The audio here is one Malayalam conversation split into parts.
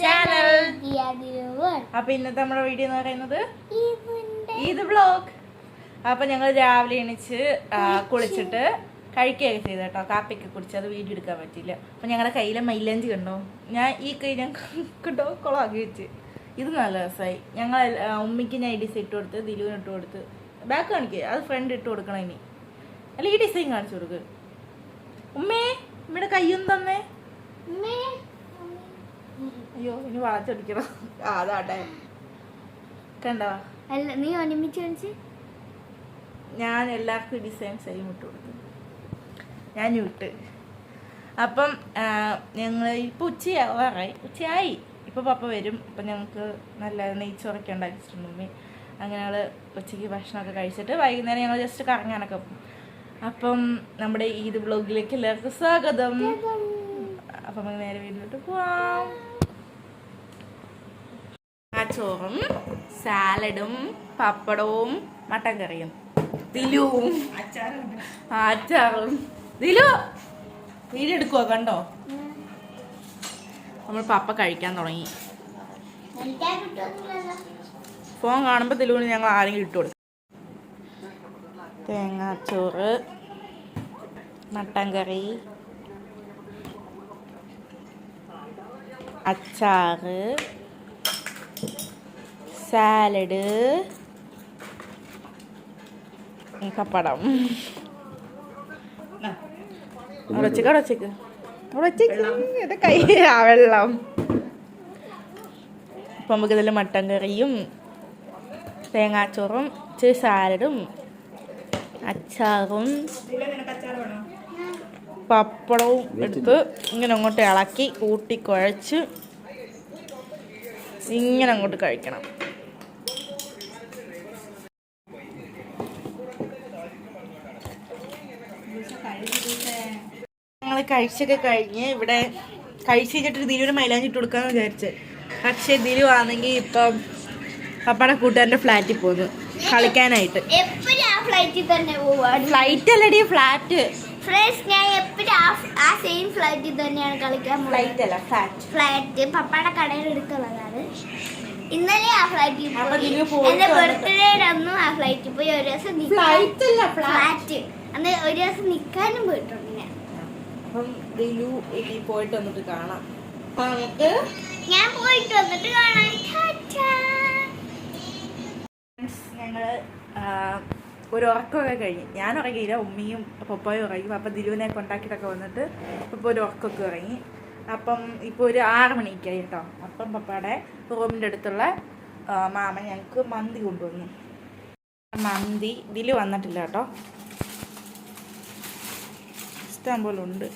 ചാനൽ അപ്പൊ ഇന്നത്തെ നമ്മുടെ വീഡിയോ എന്ന് പറയുന്നത് ഈദ് ബ്ലോഗ് അപ്പൊ ഞങ്ങൾ രാവിലെ എണീച്ച് കുളിച്ചിട്ട് കഴിക്കുകയൊക്കെ ചെയ്തു കേട്ടോ. കാപ്പിയൊക്കെ കുടിച്ച് അത് വീഡിയോ എടുക്കാൻ പറ്റിയില്ല. അപ്പൊ ഞങ്ങളുടെ കയ്യിലെ മൈലഞ്ച് കണ്ടോ? ഞാൻ ഈ കൈ ഞാൻ കിട്ടോ കുളമാക്കി വെച്ച്. ഇത് നല്ല രസമായി ഞങ്ങൾ ഉമ്മിക്ക് ഞാൻ ഈ ഡിസൈൻ ഇട്ട് കൊടുത്ത് ദിലുവിന് ഇട്ട് കൊടുത്ത്. ബാക്ക് കാണിക്കുക അത് ഫ്രണ്ട് ഇട്ട് കൊടുക്കണം ഇനി. അല്ല ഈ ഡിസൈൻ കാണിച്ചു കൊടുക്ക്. ഉമ്മേ ഉമ്മയുടെ കയ്യൊന്നും തന്നേ. അയ്യോ ഇനി വളച്ചൊടിക്കണം ആ അതാട്ടെ. കണ്ടോ? അല്ല നീ ഒരുമിച്ച് ഞാൻ എല്ലാവർക്കും ഡിസൈൻ സെയിം ഇട്ട് കൊടുത്തു. ഞാൻ വിട്ട് അപ്പം ഞങ്ങൾ ഇപ്പോൾ ഉച്ചയാവാറായി. ഉച്ചയായി. ഇപ്പോൾ പപ്പ വരും. അപ്പം ഞങ്ങൾക്ക് നല്ല നെയ്ച്ചോറൊക്കെ ഉണ്ടാക്കിച്ചിട്ടുണ്ട് മമ്മി. അങ്ങനെ ഞങ്ങൾ ഉച്ചയ്ക്ക് ഭക്ഷണമൊക്കെ കഴിച്ചിട്ട് വൈകുന്നേരം ഞങ്ങൾ ജസ്റ്റ് കറങ്ങാനൊക്കെ പോകും. അപ്പം നമ്മുടെ ഈദ് ബ്ലോഗിലേക്ക് എല്ലാവർക്കും സ്വാഗതം. അപ്പം നേരെ വീട്ടിലോട്ട് പോവാം. ചോറും സാലഡും പപ്പടവും മട്ടൻ കറിയും ദിലുവും അച്ചാറും ദിലു വീട് എടുക്കുവോ? കണ്ടോ? നമ്മൾ പപ്പ കഴിക്കാൻ തുടങ്ങി. ഫോൺ കാണുമ്പോൾ ദിലുവിന് ഞങ്ങൾ ആരെങ്കിലും ഇട്ട് കൊടുക്കും. തേങ്ങാച്ചോറ് മട്ടൻ കറി അച്ചാറ് സാലഡ് കപ്പടം. വെച്ചേക്ക് അവിടെ ഇത് കൈ ആ വെള്ളം. അപ്പം നമുക്ക് ഇതിൽ മട്ടൻ കറിയും തേങ്ങാച്ചോറും ഇച്ചിരി സാലഡും അച്ചാറും പപ്പടവും എടുത്ത് ഇങ്ങനെ അങ്ങോട്ട് ഇളക്കി കൂട്ടി കുഴച്ച് ഇങ്ങനെ അങ്ങോട്ട് കഴിക്കണം. കഴിച്ചൊക്കെ കഴിഞ്ഞ് ഇവിടെ കഴിച്ച് കഴിഞ്ഞിട്ട് ദിലുവിന് മൈലാഞ്ചി ഇട്ട് കൊടുക്കാന്ന് വിചാരിച്ച്. പക്ഷേ ദിലു ആണെങ്കിൽ ഇപ്പം പപ്പയുടെ കൂട്ടുകാരന്റെ ഫ്ലാറ്റിൽ പോകുന്നു കളിക്കാനായിട്ട്. ഫ്ലൈറ്റ് അല്ലടി ഫ്ലാറ്റ്. ഫ്രണ്ട്സ് ഞാൻ എപ്പോഴും ആ സെയിം ഫ്ലൈറ്റിൽ തന്നെയാണ് കളിക്കാൻ ഫ്ലൈറ്റ് അല്ല ഫ്ലാറ്റ്. ഫ്ലാറ്റ്. പപ്പയുടെ കടയിൽ എടുത്തുള്ളതാണ്. ഇന്നലെ ആ ഫ്ലൈറ്റിൽ പോയി. നിങ്ങൾ എന്റെ ബർത്ത്ഡേയുടെ അന്നും ആ ഫ്ലൈറ്റിൽ പോയി. ഒരു ദിവസം ഫ്ലൈറ്റ്. അന്ന് ഒരു ദിവസം നിക്കാനും പോയിട്ടുണ്ട്. അപ്പം ദിലു ഇനി പോയിട്ട് വന്നിട്ട് കാണാം. നമുക്ക് ഞാൻ പോയിട്ട് വന്നിട്ട് കാണാം. ഞങ്ങൾ ഒരു ഉറക്കമൊക്കെ കഴിഞ്ഞ്. ഞാൻ ഉറങ്ങിയില്ല ഉമ്മിയും പപ്പായും ഉറങ്ങി. അപ്പം ദിലുവിനെ കൊണ്ടാക്കിയിട്ടൊക്കെ വന്നിട്ട് ഇപ്പോൾ ഒരു ഉറക്കമൊക്കെ ഉറങ്ങി. അപ്പം ഇപ്പോൾ ഒരു ആറ് മണിക്കായി കേട്ടോ. അപ്പം പപ്പയുടെ റൂമിന്റെ അടുത്തുള്ള മാമ ഞങ്ങൾക്ക് മന്തി കൊണ്ടുവന്നു. മന്തി ദിലു വന്നിട്ടില്ല കേട്ടോ. ഇഷ്ടം പോലെ ഉണ്ട്.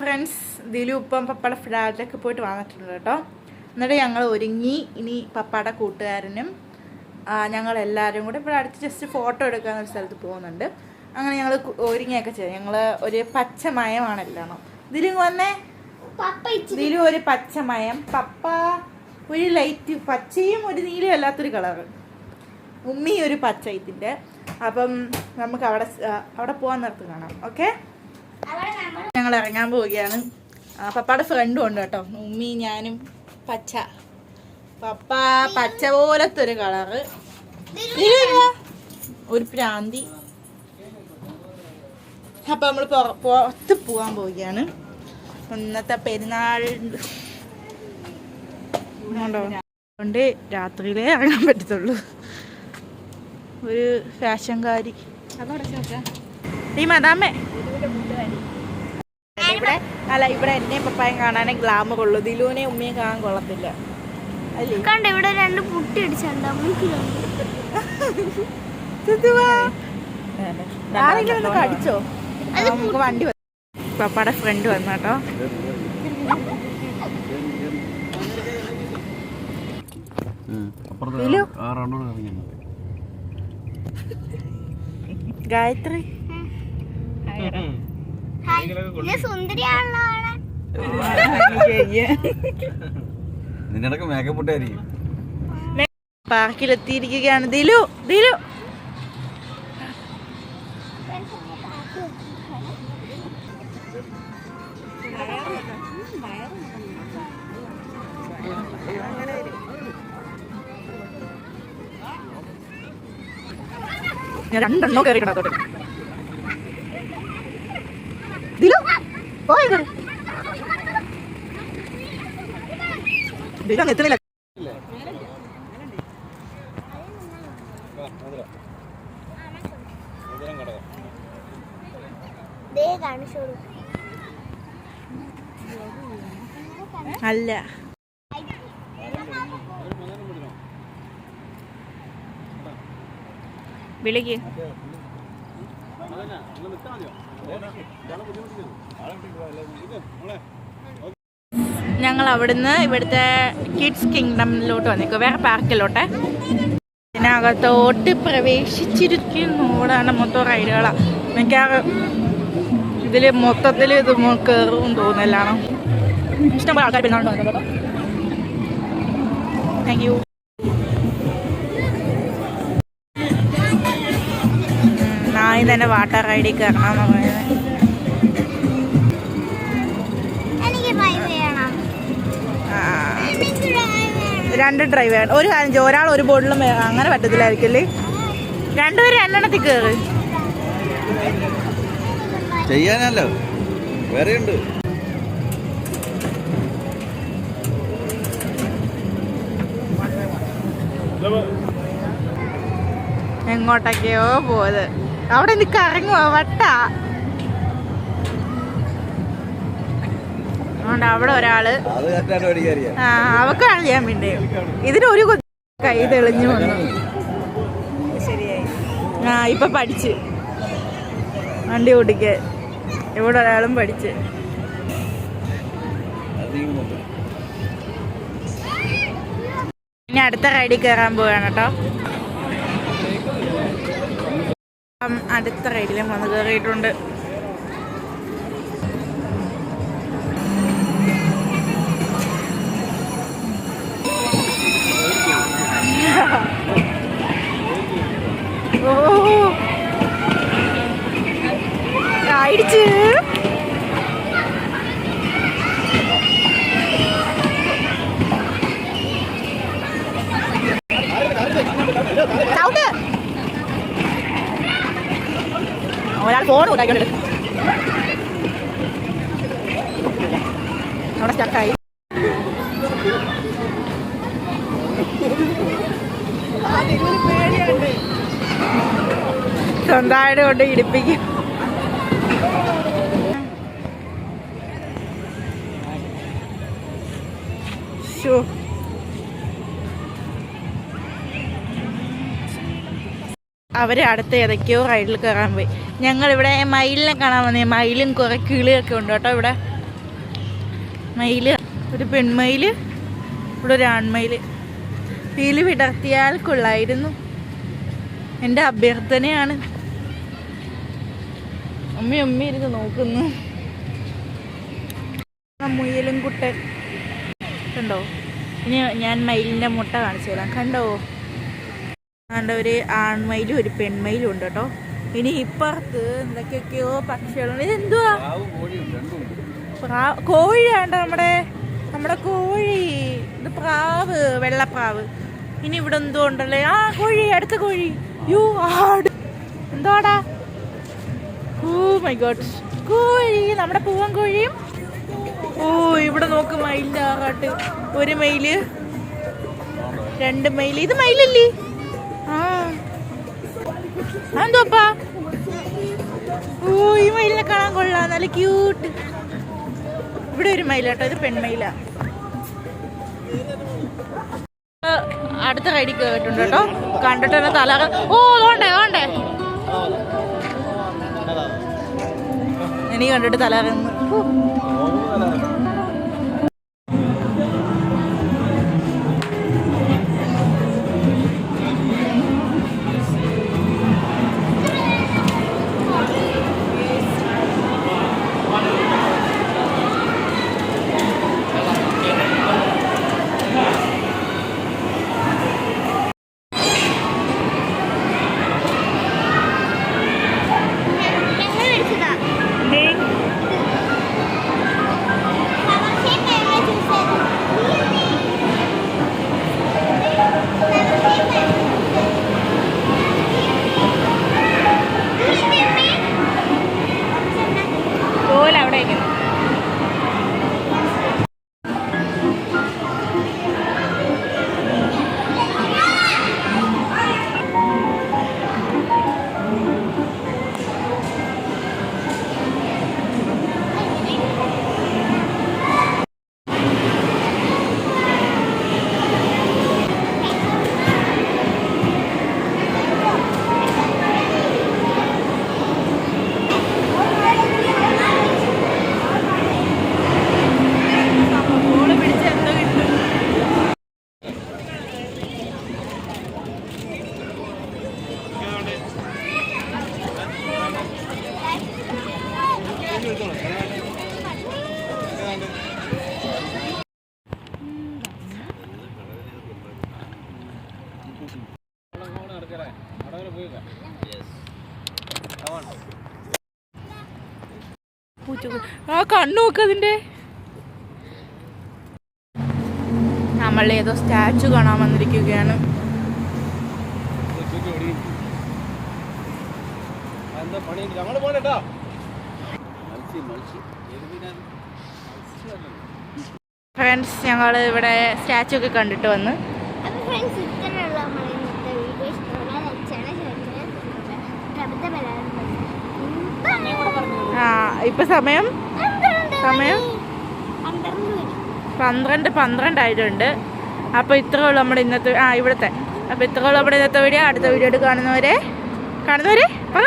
ഫ്രണ്ട്സ് ദിലു ഇപ്പം പപ്പയുടെ ഫ്ലാറ്റിലൊക്കെ പോയിട്ട് വന്നിട്ടുണ്ട് കേട്ടോ. എന്നിട്ട് ഞങ്ങൾ ഒരുങ്ങി. ഇനി പപ്പയുടെ കൂട്ടുകാരനും ഞങ്ങൾ എല്ലാവരും കൂടെ ഇവിടെ അടുത്ത് ജസ്റ്റ് ഫോട്ടോ എടുക്കാൻ ഒരു സ്ഥലത്ത് പോകുന്നുണ്ട്. അങ്ങനെ ഞങ്ങൾ ഒരുങ്ങിയൊക്കെ ചെയ്തു. ഞങ്ങൾ ഒരു പച്ചമയമാണല്ലോ ദിലു വന്നേ. ദിലു ഒരു പച്ചമയം. പപ്പ ഒരു ലൈറ്റ് പച്ചയും ഒരു നീലയും അല്ലാത്തൊരു കളറ് ഉമ്മി ഒരു പച്ച ഇതിന്റെ അപ്പം നമുക്ക് അവിടെ അവിടെ പോകാൻ നേരത്ത് കാണാം. ഓക്കെ? ഞങ്ങൾ ഇറങ്ങാൻ പോവുകയാണ്. പപ്പയുടെ ഫ്രണ്ടും ഉണ്ട് കേട്ടോ. ഉമ്മി ഞാനും പച്ച. പപ്പ പച്ച പോലത്തെ ഒരു കളറ് ഒരു പ്രാന്തി അപ്പൊ നമ്മൾ പുറത്ത് പോകാൻ പോവുകയാണ്. ഇന്നത്തെ പെരുന്നാൾ കൊണ്ട് രാത്രിയിലേ ഇറങ്ങാൻ പറ്റത്തുള്ളൂ. ഒരു ഫാഷൻകാരി ഈ മതാമേ ഇവിടെ അല്ല ഇവിടെ എന്നെയും പപ്പായും കാണാനേ ഗ്ലാമർ ഉള്ളൂ ദിലുവിനെ ഉമ്മയും കാണാൻ കൊള്ളത്തില്ല കണ്ട ഇവിടെ രണ്ട് പുട്ടി അടിച്ചുണ്ട്. ആരെങ്കിലും കടിച്ചോ നമുക്ക് വണ്ടി പപ്പാടെ ഫ്രണ്ട് വന്നു കേട്ടോ ആ റൗണ്ടോട് കറങ്ങി ഇത് ആളെ നിന്നടക്ക് മേക്കപ്പ് പാർക്കിലെത്തിയിരിക്കുകയാണ്. ദിലു ദിലു. ഞാൻ രണ്ടെണ്ണോ കയറി കിടത്തോട്ട് ദിലു പോയത് ദിലു അങ്ങ് എത്തുന്നില്ല. ദേ കാണിച്ചോളൂ അല്ല. വിളിക്ക്. ഞങ്ങൾ അവിടുന്ന് ഇവിടുത്തെ കിഡ്സ് കിങ്ഡമിലോട്ട് വന്നേക്കും. വേറെ പാർക്കിലോട്ടെ. ഇതിനകത്തോട്ട് പ്രവേശിച്ചിരിക്കുന്നു. ഓടാണ് മൊത്തം റൈഡുകളാണ് മിക്കവാറും ഇതിൽ മൊത്തത്തിൽ ഇത് കയറും തോന്നലാണ്. ഇഷ്ടംപോലെ ആൾക്കാർ പെരുന്നാളുണ്ട് കേട്ടോ താങ്ക് യു തന്നെ വാട്ടർ റൈഡിൽ കയറണമെന്ന് പറയുന്നത്. രണ്ട് ഡ്രൈവ് വേണം ഒരു കാര്യം ഒരാൾ ഒരു ബോട്ടിലും അങ്ങനെ പറ്റത്തില്ലായിരിക്കില്ലേ രണ്ടുപേരും രണ്ടെണ്ണത്തിൽ കയറ്. ചെയ്യാനല്ലോ. വേറെ ഉണ്ട് എങ്ങോട്ടൊക്കെയോ പോയത്. അവിടെ നിക്ക് കറങ്ങുവാ വട്ട. അതുകൊണ്ട് അവിടെ ഒരാൾ ആ അവക്കാണ് അറിയാൻ വേണ്ടി? ഇതിനൊരു കൊ- കൈ തെളിഞ്ഞു വന്നു. ശരിയായി. ആ ഇപ്പൊ പഠിച്ച്. വണ്ടി ഓടിക്കാൻ ഇവിടെ ഒരാളും പഠിച്ച്. ഇനി അടുത്ത റൈഡിൽ കയറാൻ പോവാണ് കേട്ടോ അപ്പം അടുത്ത റൈഡിലും വന്ന് കയറിയിട്ടുണ്ട്. ഓ. അടിച്ച് ചവിട്ട് ഒരാൾ ഫോൺ ഉണ്ടാക്കിക്കൊണ്ട് അവിടെ സ്റ്റക്കായി സ്വന്തമായിട്ട് കൊണ്ട് ഇടിപ്പിക്കും. ശോ. അവർ അടുത്ത് ഏതൊക്കെയോ റൈഡിൽ കയറാൻ പോയി. ഞങ്ങളിവിടെ മയിലിനെ കാണാൻ വന്നേ. മയിലും കുറേ കിളിയൊക്കെ ഉണ്ട് കേട്ടോ ഇവിടെ. മയിൽ ഒരു പെൺമയിൽ ഇവിടെ ഒരു ആൺമയിൽ. കീൽ വിടർത്തിയാൽ കൊള്ളായിരുന്നു. എന്റെ അഭ്യർത്ഥനയാണ്. അമ്മ അമ്മ ഇരുന്ന് നോക്കുന്നു. മുയലും കുട്ടൻ. കണ്ടോ? ഇനി ഞാൻ മയിലിന്റെ മുട്ട കാണിച്ചു തരാം. കണ്ടോ? കണ്ട ഒരു ആൺമയിലും ഒരു പെൺമയിലും ഉണ്ട് കേട്ടോ. ഇനി ഇപ്പുറത്ത് എന്തൊക്കെയൊക്കെയോ പക്ഷികളുണ്ട്. ഇതെന്തുവാ കോഴി വേണ്ട നമ്മുടെ നമ്മുടെ കോഴി. ഇത് പ്രാവ് വെള്ളപ്രാവ്. ഇനി ഇവിടെ എന്തോ ഉണ്ടല്ലേ? ആ കോഴി അടുത്ത കോഴി. യു ആട്. എന്തോടാ? Oh my god. കോഴി നമ്മുടെ പൂവൻ കോഴിയും. ഓ ഇവിടെ നോക്ക് മയിലിന്റെ ആറാട്ട്. ഒരു മയിൽ രണ്ട് മയിൽ. ഇത് മയിലല്ലേ? എന്തോപ്പാ ഓ ഈ മയിലിനെ കാണാൻ കൊള്ളാം. നല്ല ക്യൂട്ട് ഇവിടെ ഒരു മയില കേട്ടോ ഇത് പെൺമയില. അടുത്ത റൈഡിൽ കയറിയിട്ടുണ്ട് കേട്ടോ കണ്ടിട്ട് തന്നെ തല ഓ ഓണ്ടേ ഓണ്ടേ എനിക്ക് കണ്ടിട്ട് തല കണ്ണു നോക്ക് അതിന്റെ. നമ്മൾ ഏതോ സ്റ്റാച്ചു കാണാൻ വന്നിരിക്കുകയാണ്. ഫ്രണ്ട്സ് ഞങ്ങൾ ഇവിടെ സ്റ്റാച്ചു ഒക്കെ കണ്ടിട്ട് വന്ന്. അപ്പൊ ഫ്രണ്ട്സ് ഇത്രയുള്ള നമ്മുടെ ഇന്നത്തെ വീഡിയോ ഇഷ്ടമുള്ള ലൈക്ക് ചെയ്യണം ഷെയർ ചെയ്യണം ആ ഇപ്പൊ സമയം സമയം? പന്ത്രണ്ട് പന്ത്രണ്ടായിട്ടുണ്ട്. അപ്പോൾ ഇത്രേ ഉള്ളൂ നമ്മുടെ ഇന്നത്തെ ആ ഇവിടുത്തെ. അപ്പോൾ ഇത്രേ ഉള്ളൂ നമ്മുടെ ഇന്നത്തെ വീഡിയോ. അടുത്ത വീഡിയോ കാണുന്നവരെ കാണുന്നവരെ പറ.